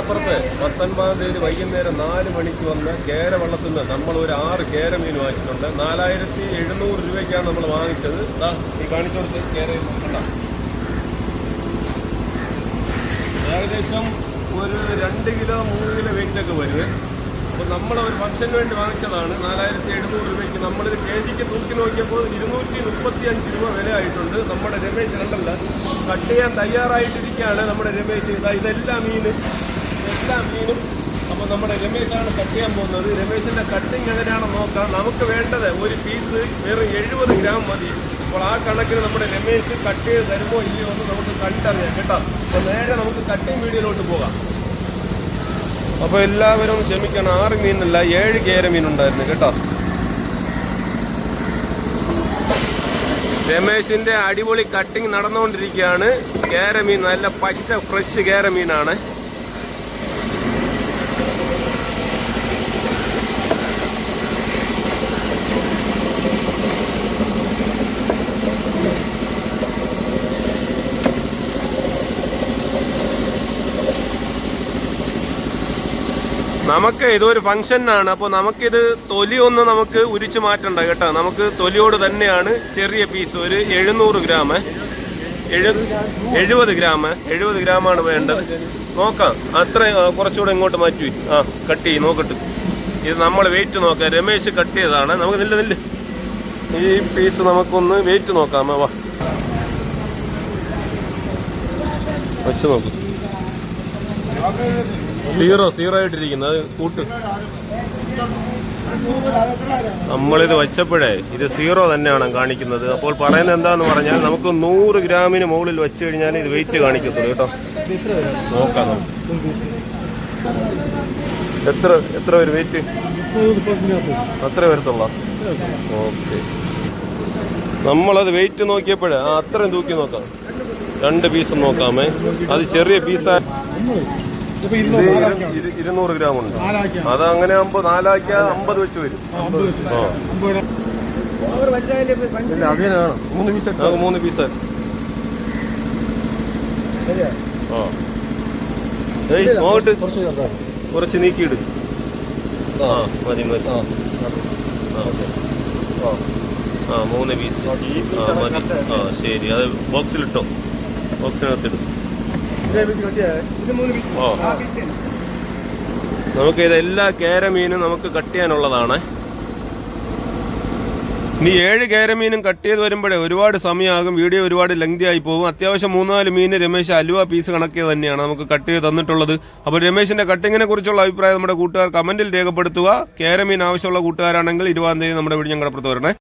അപ്പുറത്ത് പത്തൊൻപതാം തീയതി വൈകുന്നേരം നാല് മണിക്ക് വന്ന് കേര വള്ളത്തിൽ നിന്ന് നമ്മൾ ഒരു ആറ് കേര മീൻ വാങ്ങിച്ചിട്ടുണ്ട്. നാലായിരത്തി എഴുന്നൂറ് രൂപയ്ക്കാണ് നമ്മൾ വാങ്ങിച്ചത്. ഈ കാണിച്ചു കൊടുത്ത് കേര ഏകദേശം ഒരു രണ്ട് കിലോ മൂന്ന് കിലോ വെയിറ്റൊക്കെ വരും. അപ്പോൾ നമ്മൾ ഒരു ഫംഗ്ഷന് വേണ്ടി വാങ്ങിച്ചതാണ്. നാലായിരത്തി എഴുന്നൂറ് രൂപയ്ക്ക് നമ്മളിത് കെ ജിക്ക് തൂക്കി നോക്കിയപ്പോൾ ഇരുന്നൂറ്റി മുപ്പത്തി അഞ്ച് രൂപ വില ആയിട്ടുണ്ട്. നമ്മുടെ രമേശ് രണ്ടല്ല കട്ട് ചെയ്യാൻ തയ്യാറായിട്ടിരിക്കുകയാണ് നമ്മുടെ രമേശ്. ഇതാ ഇതെല്ലാം മീൻ. എല്ലാ മീനും. അപ്പോൾ നമ്മുടെ രമേശാണ് കട്ട് ചെയ്യാൻ പോകുന്നത്. രമേശിന്റെ കട്ടിങ് എങ്ങനെയാണെന്ന് നോക്കാം. നമുക്ക് വേണ്ടത് ഒരു പീസ് വെറും എഴുപത് ഗ്രാം മതി. അപ്പോൾ ആ കണക്കിന് നമ്മുടെ രമേശ് കട്ട് ചെയ്ത് തരുമോ ഇല്ലയോ എന്ന് നമുക്ക് കണ്ടറിയാം കേട്ടോ. അപ്പോൾ നേരെ നമുക്ക് കട്ടിങ് വീഡിയോയിലോട്ട് പോകാം. അപ്പോൾ എല്ലാവരും ക്ഷമിക്കണം. ആറ് മീനല്ല ഏഴ് കേര മീനുണ്ടായിരുന്നു കേട്ടോ. രമേശിന്റെ അടിപൊളി കട്ടിങ് നടന്നുകൊണ്ടിരിക്കുകയാണ്. കേരമീൻ നല്ല പച്ച ഫ്രഷ് കേരമീനാണ് നമുക്ക് ഇതൊരു ഫംഗ്ഷനാണ്. അപ്പോൾ നമുക്കിത് തൊലി ഒന്ന് നമുക്ക് ഉരിച്ചു മാറ്റണ്ട കേട്ടോ. നമുക്ക് തൊലിയോട് തന്നെയാണ് ചെറിയ പീസ്. ഒരു എഴുന്നൂറ് ഗ്രാം. എഴു എഴുപത് ഗ്രാം. എഴുപത് ഗ്രാമാണ് വേണ്ടത്. നോക്കാം. അത്ര കുറച്ചുകൂടെ ഇങ്ങോട്ട് മാറ്റി. ആ കട്ട് ചെയ്യും. നോക്കട്ട്. ഇത് നമ്മൾ വെയിറ്റ് നോക്കാം. രമേശ് കട്ട് ചെയ്തതാണ്. നമുക്ക് നില്ല നില്ല. ഈ പീസ് നമുക്കൊന്ന് വെയിറ്റ് നോക്കാം. വാ. വെച്ച് നോക്കും. സീറോ സീറോ ആയിട്ടിരിക്കുന്നത് കൂട്ട്. നമ്മളിത് വെച്ചപ്പോഴേ ഇത് സീറോ തന്നെയാണ് കാണിക്കുന്നത്. അപ്പോൾ പറയുന്നത് എന്താന്ന് പറഞ്ഞാൽ നമുക്ക് നൂറ് ഗ്രാമിന് മുകളിൽ വെച്ച് കഴിഞ്ഞാൽ ഇത് വെയിറ്റ് കാണിക്കത്തുള്ളൂ കേട്ടോ. നോക്കാം എത്ര എത്ര പേര് വെയിറ്റ് അത്ര വരത്തുള്ള. ഓക്കെ. നമ്മളത് വെയിറ്റ് നോക്കിയപ്പോഴേ ആ അത്രയും തൂക്കി നോക്കാം. രണ്ട് പീസും നോക്കാമേ. അത് ചെറിയ പീസാ ഇത് ഇരുന്നൂറ് ഗ്രാം ഉണ്ട്. അത് അങ്ങനെ ആകുമ്പോ നാലാക്കിയ അമ്പത് വെച്ച് വരും. ഇല്ല അതിനാണ് മൂന്ന് പീസ് മൂന്ന് പീസ്. ആ. ഏയ് നോക്കട്ട് കുറച്ച് നീക്കിയിട്. ആ മതി മതി. ആ ഓക്കെ. ആ. മൂന്ന് പീസ്. ആ മതി. ആ ശരി. അത് ബോക്സിലിട്ടോ? ബോക്സിനകത്തിടും. നമുക്ക് ഇതെല്ലാ കേരമീനും നമുക്ക് കട്ട് ചെയ്യാനുള്ളതാണ്. ഇനി ഏഴ് കേരമീനും കട്ട് ചെയ്ത് വരുമ്പോഴേ ഒരുപാട് സമയമാകും. വീഡിയോ ഒരുപാട് ലെങ്തി ആയി പോകും. അത്യാവശ്യം മൂന്നാൽ മീൻ രമേശ് അലുവ പീസ് കണക്ക് തന്നെയാണ് നമുക്ക് കട്ട് ചെയ്ത് തന്നിട്ടുള്ളത്. അപ്പോൾ രമേശിന്റെ കട്ടിങ്ങിനെ കുറിച്ചുള്ള അഭിപ്രായം നമ്മുടെ കൂട്ടുകാർ കമന്റിൽ രേഖപ്പെടുത്തുക. കേരമീൻ ആവശ്യമുള്ള കൂട്ടുകാരാണെങ്കിൽ ഇരുപതാം തീയതി നമ്മുടെ വീട് ഞങ്ങളുടെ അപ്പുറത്ത് വരണേ.